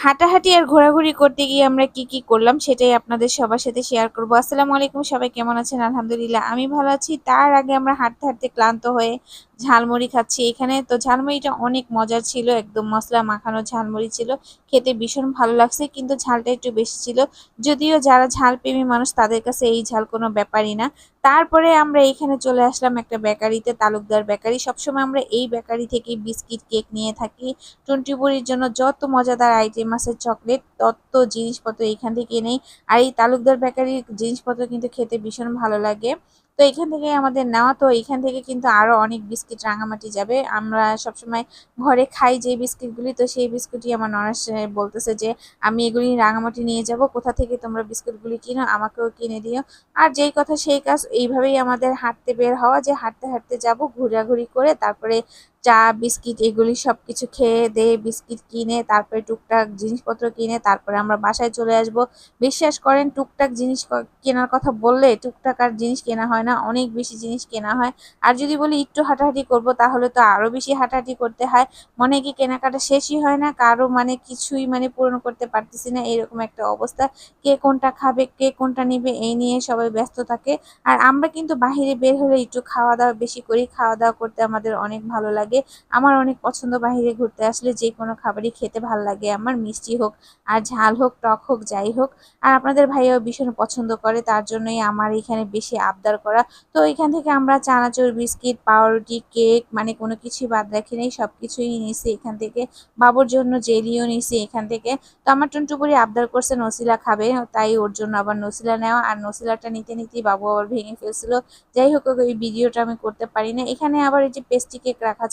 হাঁটাহাঁটি আর ঘোরাঘুরি করতে গিয়ে আমরা কি কি করলাম সেটাই আপনাদের সবার সাথে শেয়ার করব। আসসালামু আলাইকুম, সবাই কেমন আছেন? আলহামদুলিল্লাহ, আমি ভালো আছি। তার আগে আমরা হাঁটতে হাঁটতে ক্লান্ত হয়ে ঝালমুড়ি খাচ্ছি। এখানে তো ঝালমুড়িটা অনেক মজার ছিল, একদম মশলা মাখানো ঝালমুড়ি ছিল। খেতে ভীষণ ভালো লাগছে, কিন্তু ঝালটা একটু বেশি ছিল। যদিও যারা ঝাল প্রেমী মানুষ, তাদের কাছে এই ঝাল কোনো ব্যাপারই না। তারপরে আমরা এখানে চলে আসলাম একটা বেকারিতে, তালুকদার বেকারি। সবসময় আমরা এই বেকারি থেকে বিস্কিট, কেক নিয়ে থাকি। টুন্টিপুরির জন্য যত মজাদার আইটেম আছে, চকলেট, তত জিনিসপত্র এখান থেকে নেই। আর এই তালুকদার বেকারির জিনিসপত্র কিন্তু খেতে ভীষণ ভালো লাগে। তো এখান থেকে আমাদের নেওয়া, তো এখান থেকে কিন্তু আরও অনেক বিস্কিট রাঙামাটি যাবে। আমরা সবসময় ঘরে খাই যে বিস্কিটগুলি, তো সেই বিস্কুটই আমার নরাস বলতেছে যে, আমি এগুলি রাঙামাটি নিয়ে যাব, কোথা থেকে তোমরা বিস্কুটগুলি কিনো, আমাকেও কিনে দিও। আর যেই কথা সেই কাজ, এইভাবেই আমাদের হাঁটতে বের হওয়া যে হাঁটতে হাঁটতে যাব, ঘোরাঘুরি করে, তারপরে চা, বিস্কিট এগুলি সব কিছু খেয়ে দিয়ে বিস্কিট কিনে, তারপরে টুকটাক জিনিসপত্র কিনে, তারপরে আমরা বাসায় চলে আসব। বিশ্বাস করেন, টুকটাক জিনিস কেনার কথা বললে টুকটাক আর জিনিস কেনা হয় না, অনেক বেশি জিনিস কেনা হয়। আর যদি বলি একটু হাঁটাহাঁটি করব, তাহলে তো আরও বেশি হাঁটাহাঁটি করতে হয়। মনে কি কেনাকাটা শেষই হয় না, কারও মানে কিছুই মানে পূরণ করতে পারতেছি না, এরকম একটা অবস্থা। কে কোনটা খাবে, কে কোনটা নিবে, এই নিয়ে সবাই ব্যস্ত থাকে। আর আমরা কিন্তু বাহিরে বের হলে একটু খাওয়া দাওয়া বেশি করি, খাওয়া দাওয়া করতে আমাদের অনেক ভালো লাগে। আমার অনেক পছন্দ বাহিরে ঘুরতে। আসলে যে কোনো খাবারই খেতে ভালো লাগে। আমার মিষ্টি হোক, আর ঝাল হোক, টক হোক, যাই হোক। আর আপনাদের ভাইয়াও ভীষণ পছন্দ করে, তার জন্যই আমার এখানে বেশি আবদার করা। তো এখান থেকে আমরা চানাচুর, বিস্কিট, পাউরুটি, কেক মানে কোনো কিছুই বাদ রাখি নেই। সব কিছুই নিয়েছি এখান থেকে। বাবুর জন্য জেলিও নিয়েছি এখান থেকে। তো আমার টুনটুপুরি আবদার করছে নসিলা খাবে, তাই ওর জন্য আবার নসিলা নেওয়া। আর নসিলাটা নিতে নিতেই বাবু আবার ভেঙে ফেলছিল। যাই হোক, ওই ভিডিওটা আমি করতে পারি না। এখানে আবার এই যে পেস্টি কেক রাখা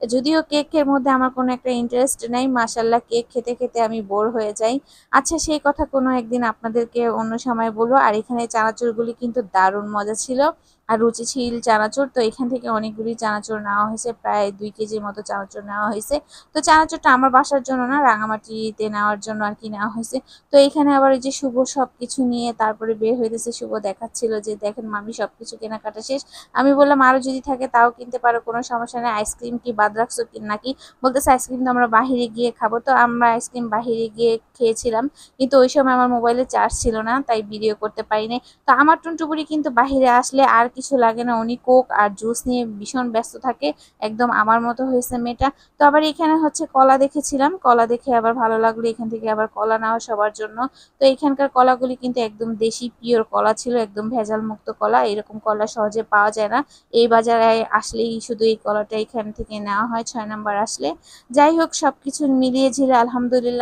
যদিও কেকের মধ্যে আমার কোনো একটা ইন্টারেস্ট নেই মাসাল্লাহ কেক খেতে খেতে আমি বোর হয়ে যাই। আচ্ছা সেই কথা কোনো একদিন আপনাদেরকে অন্য সময় বলব। আর এখানে চানাচুরগুলি কিন্তু দারুণ মজা ছিল। আর রুচিশীল চানাচুর, তো এখান থেকে অনেকগুলি চানাচুর নেওয়া হয়েছে, প্রায় দুই কেজির মতো চানাচুর নেওয়া হয়েছে। তো চানাচুরটা আমার বাসার জন্য না, রাঙামাটিতে নেওয়ার জন্য আর কি নেওয়া হয়েছে। তো এখানে আবার ওই যে শুভ সব কিছু নিয়ে তারপরে বের হইতেছে, শুভ দেখাচ্ছিল যে দেখেন মামি সব কিছু কেনাকাটা শেষ। আমি বললাম আরও যদি থাকে তাও কিনতে পারো, কোনো সমস্যা নেই। আইসক্রিম কি বাদ রাখছো কি নাকি? বলতেছে, আইসক্রিম তো আমরা বাহিরে গিয়ে খাব। তো আমরা আইসক্রিম বাহিরে গিয়ে খেয়েছিলাম, কিন্তু ওই সময় আমার মোবাইলে চার্জ ছিল না, তাই ভিডিও করতে পারিনি তো আমার টুনটুপুরি কিন্তু বাহিরে আসলে আর কিছু লাগে না। উনি কোক আর জুস নিয়ে ভীষণ ব্যস্ত থাকে। একদম আমার মতো হয়েছে মেয়েটা। তো আবার এখানে হচ্ছে কলা দেখেছিলাম। কলা দেখে আবার ভালো লাগল এখান থেকে আবার কলা নেওয়া সবার জন্য। তো এখানকার কলাগুলি কিন্তু একদম দেশি পিওর কলা ছিল, একদম ভেজাল মুক্ত কলা। এরকম কলা সহজে পাওয়া যায় না। এই বাজারে আসলেই শুধু এই কলাটা এখান থেকে নেওয়া হয়, ছয় নাম্বার আসলে। যাই হোক সব কিছু মিলিয়ে ঝিলে আলহামদুলিল্লাহ।